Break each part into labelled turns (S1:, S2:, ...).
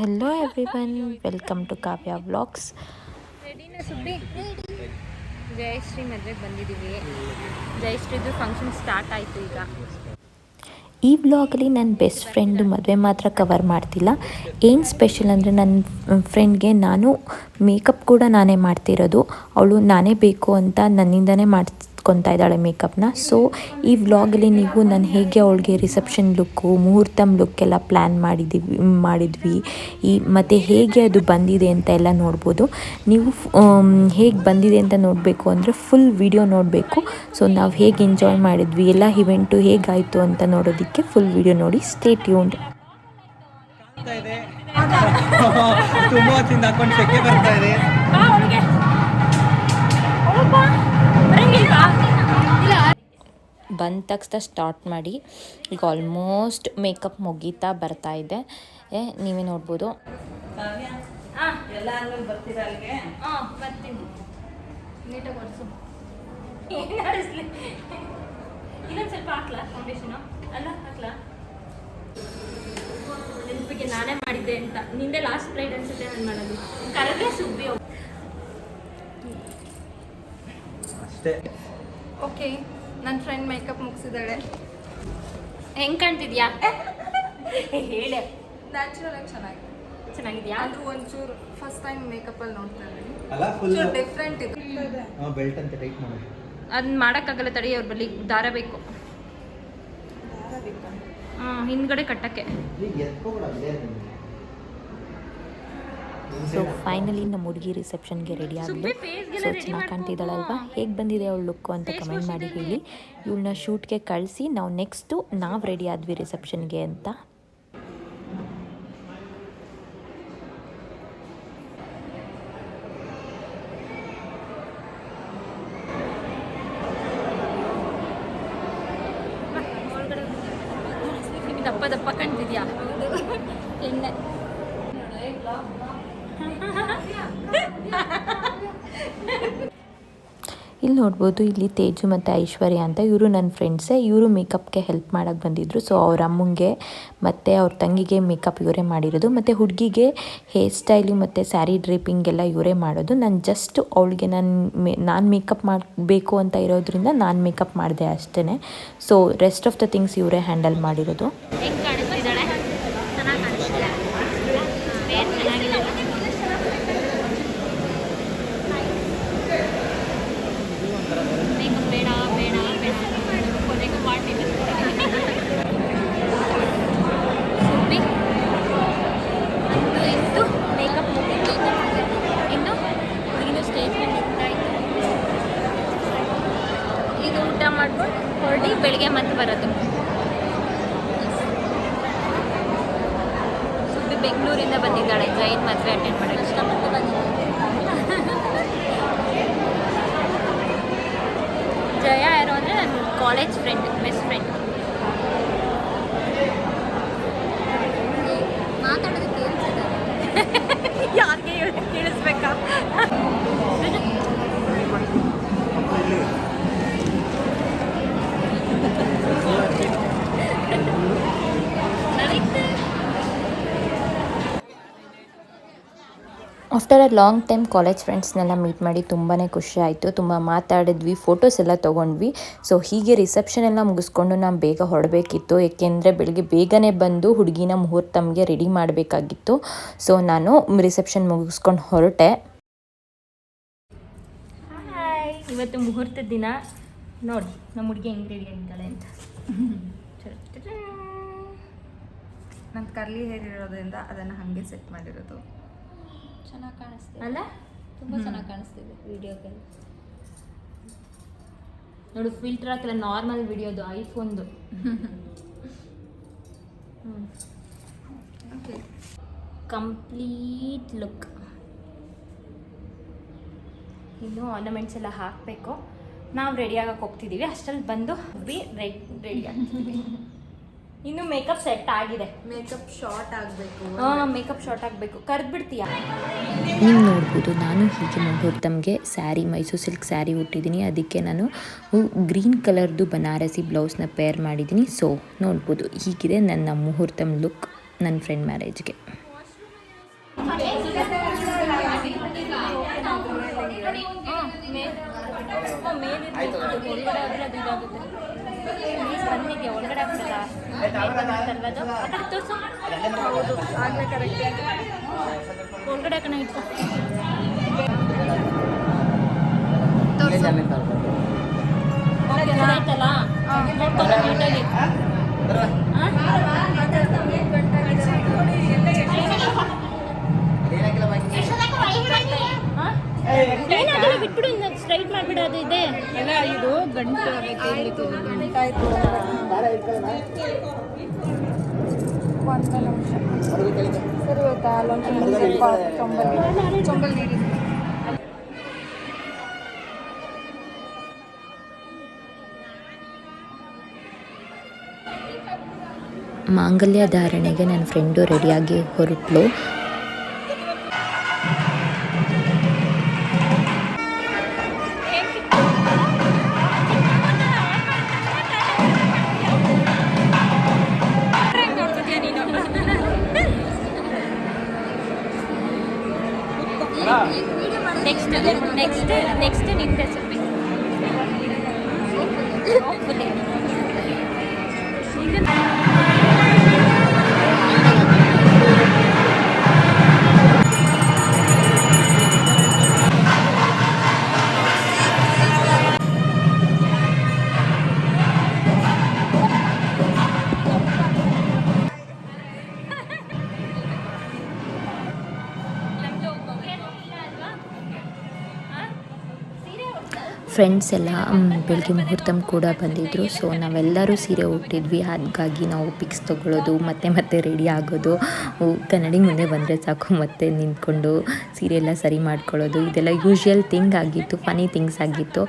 S1: Hello everyone welcome to Kavya vlogs
S2: ಸುದ್ದಿ ಜಯಶ್ರೀ ಮದುವೆಗೆ ಬಂದಿದ್ದೀವಿ. ಜಯಶ್ರೀದು ಫಂಕ್ಷನ್ ಸ್ಟಾರ್ಟ್ ಆಯಿತು ಈಗ.
S1: ಈ ಬ್ಲಾಗಲ್ಲಿ ನನ್ನ ಬೆಸ್ಟ್ ಫ್ರೆಂಡು ಮದುವೆ ಮಾತ್ರ ಕವರ್ ಮಾಡ್ತಿಲ್ಲ. ಏನು ಸ್ಪೆಷಲ್ ಅಂದರೆ ನನ್ನ ಫ್ರೆಂಡ್ಗೆ ನಾನು ಮೇಕಪ್ ಕೂಡ ನಾನೇ ಮಾಡ್ತಿರೋದು. ಅವಳು ನಾನೇ ಬೇಕು ಅಂತ ನನ್ನಿಂದನೇ ಮಾಡ್ಕೊತಾ ಇದ್ದಾಳೆ ಮೇಕಪ್ನ. ಸೊ ಈ ವ್ಲಾಗಲ್ಲಿ ನೀವು ನಾನು ಹೇಗೆ ಅವಳಿಗೆ ರಿಸೆಪ್ಷನ್ ಲುಕ್ಕು ಮುಹೂರ್ತಮ್ ಲುಕ್ ಎಲ್ಲ ಪ್ಲ್ಯಾನ್ ಮಾಡಿದ್ದೀವಿ ಮಾಡಿದ್ವಿ, ಈ ಮತ್ತು ಹೇಗೆ ಅದು ಬಂದಿದೆ ಅಂತ ಎಲ್ಲ ನೋಡ್ಬೋದು. ನೀವು ಹೇಗೆ ಬಂದಿದೆ ಅಂತ ನೋಡಬೇಕು ಅಂದರೆ ಫುಲ್ ವಿಡಿಯೋ ನೋಡಬೇಕು. ಸೊ ನಾವು ಹೇಗೆ ಎಂಜಾಯ್ ಮಾಡಿದ್ವಿ, ಎಲ್ಲ ಇವೆಂಟು ಹೇಗಾಯಿತು ಅಂತ ನೋಡೋದಕ್ಕೆ ಫುಲ್ ವಿಡಿಯೋ ನೋಡಿ ಸ್ಟೇ ಟ್ಯೂನ್ಡ್
S3: ಸೆಕೆ ಬರ್ತಾ ಇದೆ.
S1: ಬಂದ ತಕ್ಷಣ ಸ್ಟಾರ್ಟ್ ಮಾಡಿ ಈಗ ಆಲ್ಮೋಸ್ಟ್ ಮೇಕಪ್ ಮುಗೀತಾ ಬರ್ತಾ ಇದೆ. ಏ, ನೀವೇ ನೋಡ್ಬೋದು.
S2: ನೆನಪಿಗೆ ನಾನೇ ಮಾಡಿದ್ದೆ ಅಂತ. ನಿಂದೆ ಲಾಸ್ಟ್ ಪ್ರೈಡ್ ಅನ್ಸುತ್ತೆ ನಾನು ಮಾಡೋದು. ಸುಬ್ಬಿ
S3: ಅಷ್ಟೇ.
S4: ಓಕೆ ನನ್ನ ಫ್ರೆಂಡ್ ಮೇಕಪ್ ಮುಗಿಸಿದಾಳೆ
S2: ಹೆಂಗ್ ಕಾಣ್ತಿದ್ಯಾ? ಹೇಳೆ.
S4: ನ್ಯಾಚುರಲ್ ಆಗಿ ಚೆನ್ನಾಗಿದೆ.
S2: ಚೆನ್ನಾಗಿದ್ಯಾ?
S4: ಅದು ಒಂಚೂರು ಫಸ್ಟ್ ಟೈಮ್ ಮೇಕಪ್ಪಲ್ಲಿ ನೋಡ್ತಾ ಇದ್ದೀನಿ.
S3: ಅಲ್ಲ ಫುಲ್
S4: ಒಂಚೂರು ಡಿಫ್ರೆಂಟ್ ಇದೆ.
S3: ಬೆಲ್ಟ್ ಅಂತ ಟೈಟ್ ಮಾಡಿ.
S2: ಅದನ್ನ ಮಾಡೋಕ್ಕಾಗಲ್ಲ ತಡಿ ಅವ್ರ ಬಳಿ ದಾರ ಬೇಕು. ಹಾಂ ಹಿಂದ್ಗಡೆ ಕಟ್ಟಕ್ಕೆ
S3: ಈಗ ಎತ್ಕೊಬೇಡ ಅಲ್ಲೇ ನಿಮ್ಗೆ.
S1: ಸೊ ಫೈನಲಿ ನಮ್ಮ ಹುಡುಗಿ ರಿಸೆಪ್ಷನ್ಗೆ ರೆಡಿ
S2: ಫೇಸ್ಗೆಲ್ಲ
S1: ಸೊ
S2: ರೆಡಿ
S1: ಚೆನ್ನಾಗಿ ಕಾಣ್ತಿದ್ದಾಳಲ್ವಾ? ಹೇಗೆ ಬಂದಿದೆ ಅವಳು ಲುಕ್ಕು ಅಂತ ಕಮೆಂಟ್ ಮಾಡಿ ಹೇಳಿ. ಇವಳನ್ನ ಶೂಟ್ಗೆ ಕಳಿಸಿ ನಾವು ನೆಕ್ಸ್ಟು ನಾವು ರೆಡಿ ಆದ್ವಿ ರಿಸೆಪ್ಷನ್ಗೆ ಅಂತ.
S2: ದಪ್ಪ ದಪ್ಪ ಕಾಣ್ತಿದ್ಯಾ? ಎಣ್ಣೆ
S1: ಇಲ್ಲಿ ನೋಡ್ಬೋದು ಇಲ್ಲಿ ತೇಜು ಮತ್ತು ಐಶ್ವರ್ಯ ಅಂತ ಇವರು ನನ್ನ ಫ್ರೆಂಡ್ಸೇ ಇವರು ಮೇಕಪ್ಗೆ ಹೆಲ್ಪ್ ಮಾಡೋಕ್ಕೆ ಬಂದಿದ್ದರು ಸೊ ಅವ್ರ ಅಮ್ಮಂಗೆ ಮತ್ತು ಅವ್ರ ತಂಗಿಗೆ ಮೇಕಪ್ ಇವರೇ ಮಾಡಿರೋದು. ಮತ್ತು ಹುಡುಗಿಗೆ ಹೇರ್ ಸ್ಟೈಲು ಮತ್ತು ಸ್ಯಾರಿ ಡ್ರೇಪಿಂಗ್ ಎಲ್ಲ ಇವರೇ ಮಾಡೋದು. ನಾನು ಜಸ್ಟ್ ಅವಳಿಗೆ ನಾನು ಮೇ, ನಾನು ಮೇಕಪ್ ಮಾಡಬೇಕು ಅಂತ ಇರೋದ್ರಿಂದ ನಾನು ಮೇಕಪ್ ಮಾಡಿದೆ ಅಷ್ಟೇ so rest of the things ಇವರೇ ಹ್ಯಾಂಡಲ್ ಮಾಡಿರೋದು
S2: ಹೆಂಗ್ ಕಾಣಿಸ್ತಿದ್ದಾಳೆ ಚೆನ್ನಾಗಿ ಕಾಣಿಸ್ತಿಲ್ಲ ಬೇರೆ ಚೆನ್ನಾಗಿದೆ ಮೇಕಪ್ ಬೇಡ ಬೇಡ ಬೇಡ ಪಾರ್ಟಿ ಸುಬ್ಬಿ ಅಂತೂ ಇಂತು ಮೇಕಪ್ ಮುಗಿತು ಇನ್ನು ಹುಡುಗಿನ ಸ್ಟೇಜ್ ಮೇಲೆ ನಿಂತಾಯ್ತು ಇದು ಊಟ ಮಾಡ್ಕೊಂಡು ಹೊರಡಿ ಬೆಳಿಗ್ಗೆ ಮತ್ತೆ ಬರೋದು ಬೆಂಗಳೂರಿಂದ ಬಂದಿದ್ದಾಳೆ ಜೈನ್ ಮದುವೆ ಅಟೆಂಡ್ ಮಾಡೋಕ್ಕೆ ಇಷ್ಟಪಟ್ಟು ಬಂದಿದ್ದಾಳೆ ಜಯ ಯಾರು ಅಂದರೆ ನನ್ನ ಕಾಲೇಜ್ ಫ್ರೆಂಡ್ ಬೆಸ್ಟ್ ಫ್ರೆಂಡ್ ಮಾತಾಡೋದು ಕೇಳಿಸಿದೆ ಯಾರಿಗೆ ಕೇಳಿಸ್ಬೇಕಾ?
S1: After a long time college ಫ್ರೆಂಡ್ಸ್ನೆಲ್ಲ meet ಮಾಡಿ ತುಂಬಾ ಖುಷಿ ಆಯಿತು. ತುಂಬ ಮಾತಾಡಿದ್ವಿ ಫೋಟೋಸ್ ಎಲ್ಲ ತೊಗೊಂಡ್ವಿ. ಸೊ ಹೀಗೆ ರಿಸೆಪ್ಷನ್ ಎಲ್ಲ ಮುಗಿಸ್ಕೊಂಡು ನಾವು ಬೇಗ ಹೊರಡಬೇಕಿತ್ತು. ಏಕೆಂದರೆ ಬೆಳಗ್ಗೆ ಬೇಗನೆ ಬಂದು ಹುಡುಗಿನ ಮುಹೂರ್ತಮ್ಗೆ ರೆಡಿ ಮಾಡಬೇಕಾಗಿತ್ತು. ಸೊ ನಾನು ರಿಸೆಪ್ಷನ್ ಮುಗಿಸ್ಕೊಂಡು ಹೊರಟೆ.
S2: ಹಾಯ್ ಇವತ್ತು ಮುಹೂರ್ತದ ದಿನ. ನೋಡಿ ನಮ್ಮ ಹುಡುಗಿ ಹೆಂಗೆ ರೆಡಿ ಆಗಿದ್ದಾಳೆ ಅಂತ.
S4: ನನ್ನ ಕರ್ಲಿ ಹೇರ್ ಇರೋದ್ರಿಂದ ಅದನ್ನು ಹಾಗೆ ಸೆಟ್ ಮಾಡಿರೋದು.
S5: ಚೆನ್ನಾಗಿ ಕಾಣಿಸ್ತಿದೆ.
S2: ಅಲ್ಲ?
S5: ತುಂಬ ಚೆನ್ನಾಗಿ ಕಾಣಿಸ್ತಿದೆ ವಿಡಿಯೋಗೆಲ್ಲ
S2: ನೋಡು ಫಿಲ್ಟರ್ ಹಾಕಿಲ್ಲ ನಾರ್ಮಲ್ ವಿಡಿಯೋದು ಐಫೋನ್ದು
S4: ಓಕೆ
S2: ಕಂಪ್ಲೀಟ್ ಲುಕ್ ಇನ್ನು ಆರ್ನಮೆಂಟ್ಸ್ ಎಲ್ಲ ಹಾಕಬೇಕು. ನಾವು ರೆಡಿ ಆಗಕ್ಕೆ ಹೋಗ್ತಿದ್ದೀವಿ ಅಷ್ಟರಲ್ಲಿ ಬಂದು ಬಿ ರೆಡಿ ರೆಡಿ ಆಗ್ತಿದ್ದೀವಿ ಇನ್ನು ಮೇಕಪ್ ಸೆಟ್ ಆಗಿದೆ.
S4: ಮೇಕಪ್ ಶಾರ್ಟ್ ಆಗಬೇಕು.
S2: ಹಾಂ ಮೇಕಪ್ ಶಾರ್ಟ್ ಆಗಬೇಕು. ಕರೆದು ಬಿಡ್ತೀಯಾ
S1: ನೀವು ನೋಡ್ಬೋದು ನಾನು ಹೀಗೆ ಮುಹೂರ್ತಮ್ಗೆ ಸ್ಯಾರಿ ಮೈಸೂರು ಸಿಲ್ಕ್ ಸ್ಯಾರಿ ಹುಟ್ಟಿದ್ದೀನಿ ಅದಕ್ಕೆ ನಾನು ಗ್ರೀನ್ ಕಲರ್ದು ಬನಾರಸಿ ಬ್ಲೌಸ್ನ ಪೇರ್ ಮಾಡಿದ್ದೀನಿ. ಸೊ ನೋಡ್ಬೋದು. ಹೀಗಿದೆ ನನ್ನ ಮುಹೂರ್ತಮ್ ಲುಕ್ ನನ್ನ ಫ್ರೆಂಡ್ ಮ್ಯಾರೇಜ್ಗೆ
S2: ಒಳಗಡೆ ಆದ್ರೆ ಅದು ಇದಾಗುತ್ತೆ ಪ್ಲೀಸ್ ಬನ್ನಿಗೆ ಒಳಗಡೆ ಆಗ್ತಲ್ಲ ಅದು
S4: ಕರೆಕ್ಟ್
S2: ಒಳಗಡೆ ಕಣ ಇಟ್ಕೊ ಓಕೆ ಆಯ್ತಲ್ಲ ಅದು ಇದೆ
S4: ಇದು ಗಂಟು ಗಂಟಾಯ್ತು ಒಂದು ನಿಮಿಷ ಸರಿ ಹೋಯ್ತಾ ಅಲ್ಲೊಂದು ಸ್ವಲ್ಪ ಚೊಂಬಲ್ ನೀರು ಚೊಂಬಲ್ ನೀರು
S1: ಮಾಂಗಲ್ಯ ಧಾರಣೆಗೆ ನನ್ನ ಫ್ರೆಂಡು ರೆಡಿಯಾಗಿ ಹೊರಟ್ಲು.
S2: ನೆಕ್ಸ್ಟ್ ನಿನ್ನ
S1: ಫ್ರೆಂಡ್ಸ್ ಎಲ್ಲ ಬೆಳಗ್ಗೆ ಮುಹೂರ್ತಂ ಕೂಡ ಬಂದಿದ್ದರು ಸೊ ನಾವೆಲ್ಲರೂ ಸೀರೆ ಉಟ್ಟಿದ್ವಿ. ಹಾಗಾಗಿ ನಾವು ಪಿಕ್ಸ್ ತೊಗೊಳ್ಳೋದು, ಮತ್ತೆ ಮತ್ತೆ ರೆಡಿ ಆಗೋದು. ಕನ್ನಡಿ ಮುಂದೆ ಬಂದರೆ ಸಾಕು. ಮತ್ತೆ ನಿಂತ್ಕೊಂಡು ಸೀರೆ ಎಲ್ಲ ಸರಿ ಮಾಡ್ಕೊಳ್ಳೋದು. ಇದೆಲ್ಲ ಯೂಶ್ವಲ್ ಥಿಂಗ್ ಆಗಿತ್ತು ಫನಿ ಥಿಂಗ್ಸ್ ಆಗಿತ್ತು.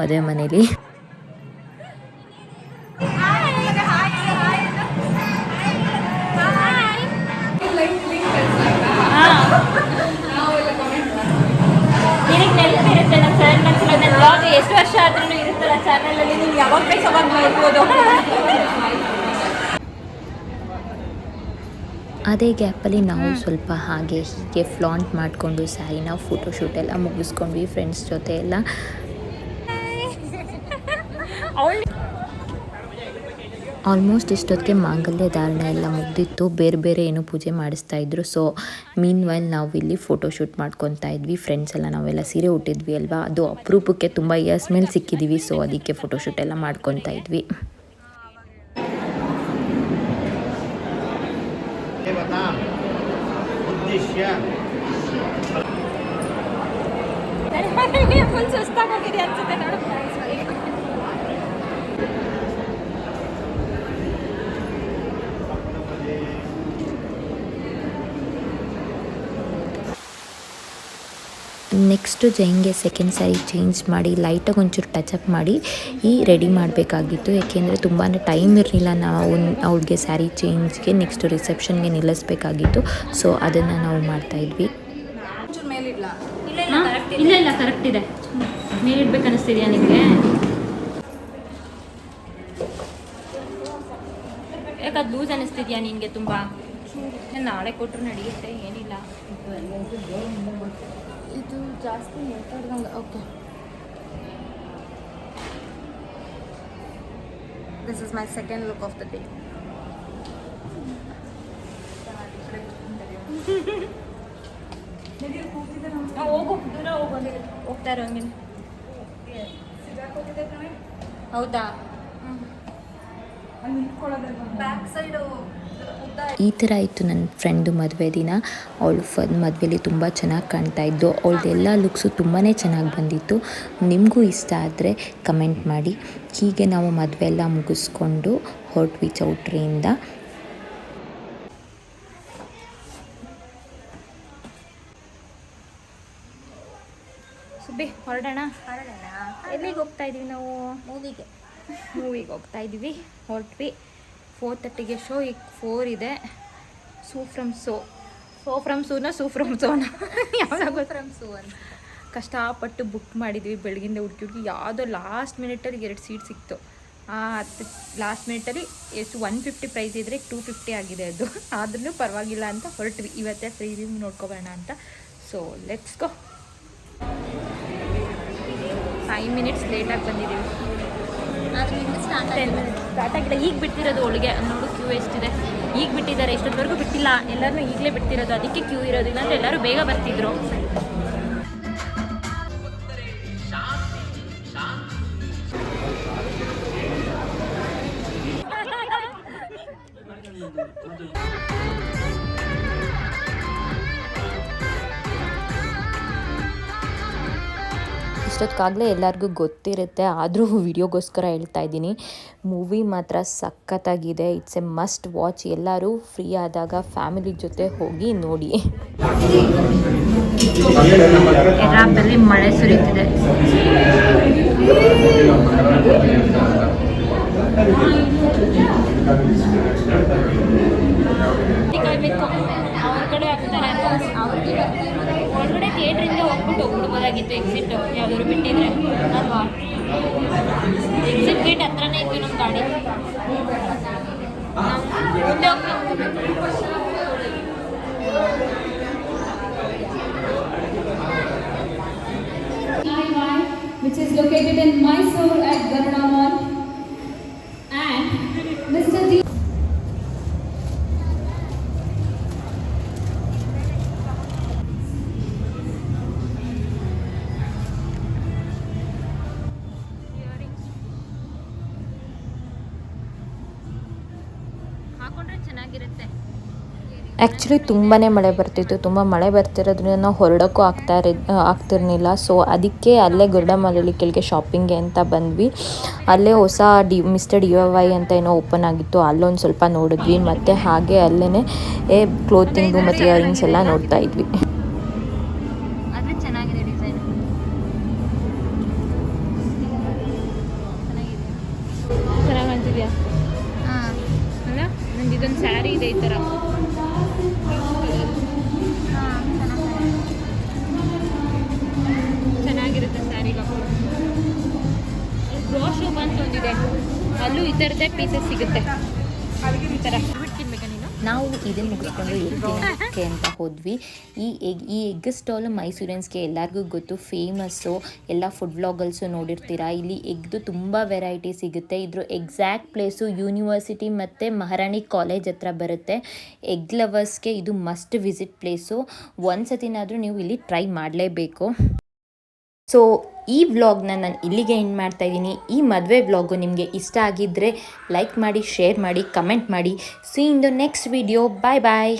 S1: ಮದುವೆ ಮನೇಲಿ.
S2: ಎಷ್ಟು ವರ್ಷ ಆದ್ರೂ ಇರುತ್ತಲ್ಲ ಚಾನಲಲ್ಲಿ ನೀವು ಯಾವಾಗ ಬೇಕು ಅವಾಗ ನೋಡ್ಬೋದು
S1: ಅದೇ ಗ್ಯಾಪಲ್ಲಿ ನಾವು ಸ್ವಲ್ಪ ಹಾಗೆ ಹೀಗೆ ಫ್ಲಾಂಟ್ ಮಾಡಿಕೊಂಡು ಸ್ಯಾರಿನ ಫೋಟೋಶೂಟ್ ಎಲ್ಲ ಮುಗಿಸ್ಕೊಂಡ್ವಿ ಫ್ರೆಂಡ್ಸ್ ಜೊತೆ ಎಲ್ಲ. ಆಲ್ಮೋಸ್ಟ್ ಇಷ್ಟೊತ್ತಿಗೆ ಮಾಂಗಲ್ಯ ಧಾರಣ ಎಲ್ಲ ಮುಗ್ದಿತ್ತು. ಬೇರೆ ಬೇರೆ ಏನೋ ಪೂಜೆ ಮಾಡಿಸ್ತಾ ಇದ್ರು. ಸೊ ಮೀನ್ ವೈಲ್ ನಾವು ಇಲ್ಲಿ ಫೋಟೋ ಶೂಟ್ ಮಾಡ್ಕೊತಾ ಇದ್ವಿ. ಫ್ರೆಂಡ್ಸ್ ಎಲ್ಲ ನಾವೆಲ್ಲ ಸೀರೆ ಉಟ್ಟಿದ್ವಿ ಅಲ್ವಾ? ಅದು ಅಪರೂಪಕ್ಕೆ ತುಂಬ ಇಯರ್ಸ್ ಮೇಲೆ ಸಿಕ್ಕಿದ್ದೀವಿ ಸೊ ಅದಕ್ಕೆ ಫೋಟೋ ಶೂಟ್ ಎಲ್ಲ ಮಾಡ್ಕೊತಾ ಇದ್ವಿ. ನೆಕ್ಸ್ಟು ಜೈನ್ಗೆ ಸೆಕೆಂಡ್ ಸ್ಯಾರಿ ಚೇಂಜ್ ಮಾಡಿ ಲೈಟಾಗಿ ಒಂಚೂರು ಟಚಪ್ ಮಾಡಿ, ಈ ರೆಡಿ ಮಾಡಬೇಕಾಗಿತ್ತು. ಯಾಕೆಂದರೆ ತುಂಬಾ ಟೈಮ್ ಇರಲಿಲ್ಲ ನಾವು ಅವ್ಳಿಗೆ ಸ್ಯಾರಿ ಚೇಂಜ್ಗೆ ನೆಕ್ಸ್ಟು ರಿಸೆಪ್ಷನ್ಗೆ ನಿಲ್ಲಿಸ್ಬೇಕಾಗಿತ್ತು. ಸೊ ಅದನ್ನು ನಾವು ಮಾಡ್ತಾಯಿದ್ವಿ
S4: ಇದ್ವಿ.
S2: ಇಲ್ಲ ಇಲ್ಲ ಕರೆಕ್ಟ್ ಇದೆ. ನಿಮಗೆ ತುಂಬ? ನಾಳೆ ಕೊಟ್ಟರು ನಡೆಯುತ್ತೆ, ಏನಿಲ್ಲ.
S4: ಇದು ಜಾಸ್ತಿ ಮಾತಾಡ್ದಂಗೆ okay this is my second look of the day
S2: ಹೋಗು ದೂರ ಹೋಗು ಹೋಗ್ತಾ ಇರೋ ಹಂಗೆ ಹೌದಾ?
S4: ಬ್ಯಾಕ್ ಸೈಡು
S1: ಈ ಥರ ಇತ್ತು ನನ್ನ ಫ್ರೆಂಡು ಮದುವೆ ದಿನ. ಅವಳು ಫ ಮದುವೆಲಿ ತುಂಬ ಚೆನ್ನಾಗಿ ಕಾಣ್ತಾ ಇದ್ದು ಅವಳದೆಲ್ಲ ಲುಕ್ಸು ತುಂಬಾ ಚೆನ್ನಾಗಿ ಬಂದಿತ್ತು. ನಿಮಗೂ ಇಷ್ಟ ಆದರೆ ಕಮೆಂಟ್ ಮಾಡಿ. ಹೀಗೆ ನಾವು ಮದುವೆ ಎಲ್ಲ ಮುಗಿಸ್ಕೊಂಡು ಹೊರಟ್ವಿ ಚೌಟ್ರಿಯಿಂದ
S2: ಸುಬ್ಬಿ ಹೊರಡೋಣ? ಎಲ್ಲಿಗೆ ಹೋಗ್ತಾ ಇದೀವಿ ನಾವು?
S5: ಮೂವಿಗೆ
S2: ಮೂವಿಗೆ ಹೋಗ್ತಾ ಇದೀವಿ ಹೊರಟ್ವಿ ಫೋರ್ ತರ್ಟಿಗೆ ಶೋ ಈಗ ಫೋರ್ ಇದೆ. ಸೂ ಫ್ರಮ್ ಸೋ ಸೋ ಫ್ರಮ್ ಸೂನ ಸೂ ಫ್ರಮ್ ಸೋನ ಯಾವ್ದಾಗೋ ಫ್ರಮ್ ಸೂ ಅಂತ. ಕಷ್ಟಪಟ್ಟು ಬುಕ್ ಮಾಡಿದ್ವಿ ಬೆಳಗಿಂದ ಹುಡುಕಿ ಹುಡುಕಿ ಯಾವುದೋ ಲಾಸ್ಟ್ ಮಿನಿಟಲ್ಲಿ ಎರಡು ಸೀಟ್ ಸಿಕ್ತು. ಆ ಹತ್ತು ಲಾಸ್ಟ್ ಮಿನಿಟಲ್ಲಿ ಎಷ್ಟು ಒನ್ ಫಿಫ್ಟಿ ಪ್ರೈಸ್ ಇದ್ದರೆ ಟೂ ಫಿಫ್ಟಿ ಆಗಿದೆ ಅದು. ಆದ್ರೂ ಪರವಾಗಿಲ್ಲ ಅಂತ ಹೊರಟ್ವಿ. ಇವತ್ತೇ ಫ್ರೀ ನೋಡ್ಕೊಬೋಣ ಅಂತ. So let's go five minutes ಲೇಟಾಗಿ ಬಂದಿದ್ದೀವಿ ಸ್ಟಾರ್ಟ್ ಈಗ ಬಿಟ್ಟಿರೋದು ಒಳಗೆ ನೋಡು ಕ್ಯೂ ಎಷ್ಟಿದೆ? ಈಗ ಬಿಟ್ಟಿದ್ದಾರೆ. ಎಷ್ಟೊತ್ತವರೆಗೂ ಬಿಟ್ಟಿಲ್ಲ. ಎಲ್ಲರೂ ಈಗಲೇ ಬಿಡ್ತಿರೋದು. ಅದಕ್ಕೆ ಕ್ಯೂ ಇರೋದಿಲ್ಲ ಅಂದ್ರೆ ಎಲ್ಲರೂ ಬೇಗ ಬರ್ತಿದ್ರು.
S1: ಇಷ್ಟೊತ್ತಿಗಾಗಲೇ ಎಲ್ಲರಿಗೂ ಗೊತ್ತಿರುತ್ತೆ. ಆದರೂ ವಿಡಿಯೋಗೋಸ್ಕರ ಹೇಳ್ತಾ ಇದ್ದೀನಿ. ಮೂವಿ ಮಾತ್ರ ಸಖತ್ತಾಗಿದೆ. ಇಟ್ಸ್ ಎ ಮಸ್ಟ್ ವಾಚ್ ಎಲ್ಲರೂ ಫ್ರೀ ಆದಾಗ ಫ್ಯಾಮಿಲಿ ಜೊತೆ ಹೋಗಿ ನೋಡಿ.
S2: ಮಳೆ ಸುರಿತಿದೆ. ಅವ್ರ ಕಡೆ ಹಾಕ್ತಾರೆ ಒಳಗಡೆ ಥಿಯೇಟ್ರಿಂದ ಹೋಗ್ಬಿಟ್ಟು ಹೋಗ್ಬಿಡ್ಬೋದಾಗಿತ್ತು ಎಕ್ಸಿಟ್ ಯಾವ್ದಾದ್ರು ಬಿಟ್ಟಿದ್ರೆ ಅಲ್ವಾ? ಎಕ್ಸಿಟ್ ಗೇಟ್ ಹತ್ರನೇ ಇತ್ತು ನಮ್ಮ ಗಾಡಿ.
S6: Which is located in Mysore.
S1: Actually ತುಂಬಾ ಮಳೆ ಬರ್ತಿತ್ತು ತುಂಬ ಮಳೆ ಬರ್ತಿರೋದ್ರಿಂದ ನಾವು ಹೊರಡೋಕ್ಕೂ ಆಗ್ತಾ ಇರ ಆಗ್ತಿರ್ಲಿಲ್ಲ. ಸೊ ಅದಕ್ಕೆ ಅಲ್ಲೇ ಗುರುಡಮಲಲ್ಲಿ ಕೆಳಗೆ ಶಾಪಿಂಗ್ಗೆ ಅಂತ ಬಂದ್ವಿ. ಅಲ್ಲೇ ಹೊಸ ಡಿ ಮಿಸ್ಟರ್ ಡಿ ವೈ ಅಂತ ಏನೋ ಓಪನ್ ಆಗಿತ್ತು. ಅಲ್ಲೊಂದು ಸ್ವಲ್ಪ ನೋಡಿದ್ವಿ. ಮತ್ತು ಹಾಗೆ ಅಲ್ಲೇ ಏ ಕ್ಲೋತಿಂಗು ಮತ್ತು ಇಯರಿಂಗ್ಸ್ ಎಲ್ಲ ನೋಡ್ತಾ ಇದ್ವಿ.
S2: ಚೆನ್ನಾಗಿ ಅಲ್ಲ ನಂದು ಇದೊಂದು ಸ್ಯಾರಿ ಇದೆ ಈ ಥರ ಒಂದಿದೆ ಅಲ್ಲೂ ಈ ಥರದ್ದೇ ಪೀಸಸ್ ಸಿಗುತ್ತೆ.
S1: ನಾವು ಇದನ್ನು ಮುಗಿಸ್ಕೊಂಡು ಎಗ್ಗೆ ಅಂತ ಹೋದ್ವಿ. ಈ ಎಗ್ ಈ ಎಗ್ ಸ್ಟಾಲ್ ಮೈಸೂರಿಯನ್ಸ್ಗೆ ಎಲ್ಲರಿಗೂ ಗೊತ್ತು ಫೇಮಸ್ಸು ಎಲ್ಲ ಫುಡ್ ವ್ಲಾಗಲ್ಸು ನೋಡಿರ್ತೀರಾ? ಇಲ್ಲಿ ಎಗ್ದು ತುಂಬ ವೆರೈಟಿ ಸಿಗುತ್ತೆ. ಇದ್ರ ಎಕ್ಸಾಕ್ಟ್ ಪ್ಲೇಸು ಯೂನಿವರ್ಸಿಟಿ ಮತ್ತು ಮಹಾರಾಣಿ ಕಾಲೇಜ್ ಹತ್ರ ಬರುತ್ತೆ. ಎಗ್ ಲವರ್ಸ್ಗೆ ಇದು ಮಸ್ಟ್ ವಿಸಿಟ್ ಪ್ಲೇಸು ಒಂದು ಸತಿನಾದರೂ ನೀವು ಇಲ್ಲಿ ಟ್ರೈ ಮಾಡಲೇಬೇಕು. ಸೊ ಈ ವ್ಲಾಗ್ನ ನಾನು ಇಲ್ಲಿಗೆ ಎಂಡ್ ಮಾಡ್ತಾ ಇದ್ದೀನಿ. ಈ ಮದುವೆ ವ್ಲಾಗು ನಿಮಗೆ ಇಷ್ಟ ಆಗಿದ್ದರೆ ಲೈಕ್ ಮಾಡಿ ಶೇರ್ ಮಾಡಿ ಕಮೆಂಟ್ ಮಾಡಿ. See in the next video bye bye